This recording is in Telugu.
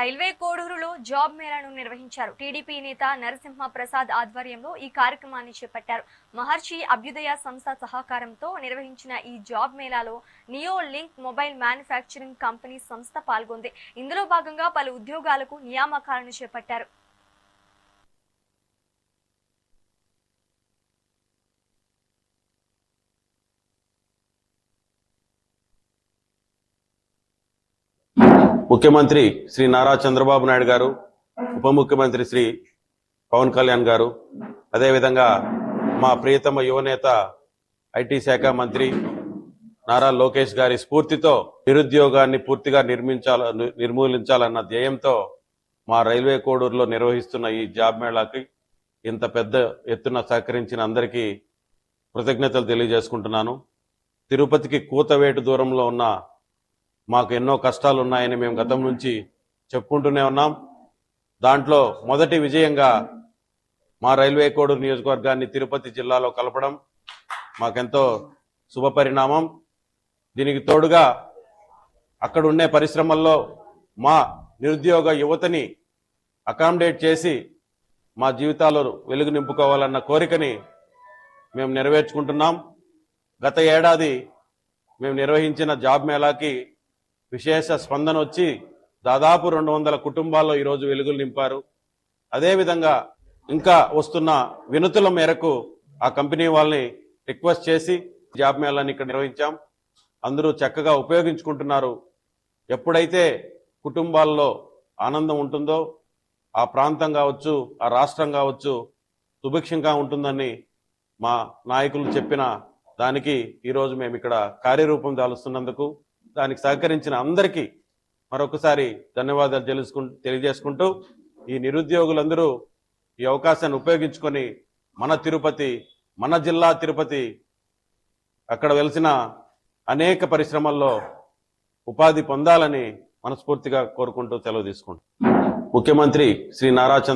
రైల్వే కోడూరులో జాబ్ మేళాను నిర్వహించారు. టీడీపీ నేత నరసింహ ప్రసాద్ ఆధ్వర్యంలో ఈ కార్యక్రమాన్ని చేపట్టారు. మహర్షి అభ్యుదయ సంస్థ సహకారంతో నిర్వహించిన ఈ job మేళాలో neo link mobile manufacturing company సంస్థ పాల్గొంది. ఇందులో భాగంగా పలు ఉద్యోగాలకు నియామకాలను చేపట్టారు. ముఖ్యమంత్రి శ్రీ నారా చంద్రబాబు నాయుడు గారు ఉప ముఖ్యమంత్రి శ్రీ పవన్ కళ్యాణ్ గారు అదేవిధంగా మా ప్రియతమ యువనేత ఐటీ శాఖ మంత్రి నారా లోకేష్ గారి స్ఫూర్తితో నిరుద్యోగాన్ని పూర్తిగా నిర్మించాల నిర్మూలించాలన్న ధ్యేయంతో మా రైల్వే కోడూరులో నిర్వహిస్తున్న ఈ జాబ్ మేళాకి ఇంత పెద్ద ఎత్తున సహకరించిన అందరికీ కృతజ్ఞతలు తెలియజేసుకుంటున్నాను. తిరుపతికి కూతవేటు దూరంలో ఉన్న మాకు ఎన్నో కష్టాలు ఉన్నాయని మేము గతం నుంచి చెప్పుకుంటూనే ఉన్నాం. దాంట్లో మొదటి విజయంగా మా రైల్వే కోడు నియోజకవర్గాన్ని తిరుపతి జిల్లాలో కలపడం మాకెంతో శుభ పరిణామం. దీనికి తోడుగా అక్కడ ఉండే పరిశ్రమల్లో మా నిరుద్యోగ యువతని అకామిడేట్ చేసి మా జీవితాలు వెలుగు నింపుకోవాలన్న కోరికని మేము నెరవేర్చుకుంటున్నాం. గత ఏడాది మేము నిర్వహించిన జాబ్ మేళాకి విశేష స్పందన వచ్చి దాదాపు రెండు వందల కుటుంబాల్లో ఈరోజు వెలుగులు నింపారు. అదేవిధంగా ఇంకా వస్తున్న వినతుల మేరకు ఆ కంపెనీ వాళ్ళని రిక్వెస్ట్ చేసి జాబ్ మేళాన్ని ఇక్కడ నిర్వహించాం. అందరూ చక్కగా ఉపయోగించుకుంటున్నారు. ఎప్పుడైతే కుటుంబాల్లో ఆనందం ఉంటుందో ఆ ప్రాంతం కావచ్చు ఆ రాష్ట్రం కావచ్చు సుభిక్షంగా ఉంటుందని మా నాయకులు చెప్పిన దానికి ఈరోజు మేము ఇక్కడ కార్యరూపం దాలుస్తున్నందుకు దానికి సహకరించిన అందరికీ మరొకసారి ధన్యవాదాలు తెలుసుకు తెలియజేసుకుంటూ ఈ నిరుద్యోగులందరూ ఈ అవకాశాన్ని ఉపయోగించుకొని మన తిరుపతి మన జిల్లా తిరుపతి అక్కడ వెలిసిన అనేక పరిశ్రమల్లో ఉపాధి పొందాలని మనస్ఫూర్తిగా కోరుకుంటూ సెలవు తీసుకుంటాం ముఖ్యమంత్రి శ్రీ నారా చంద్ర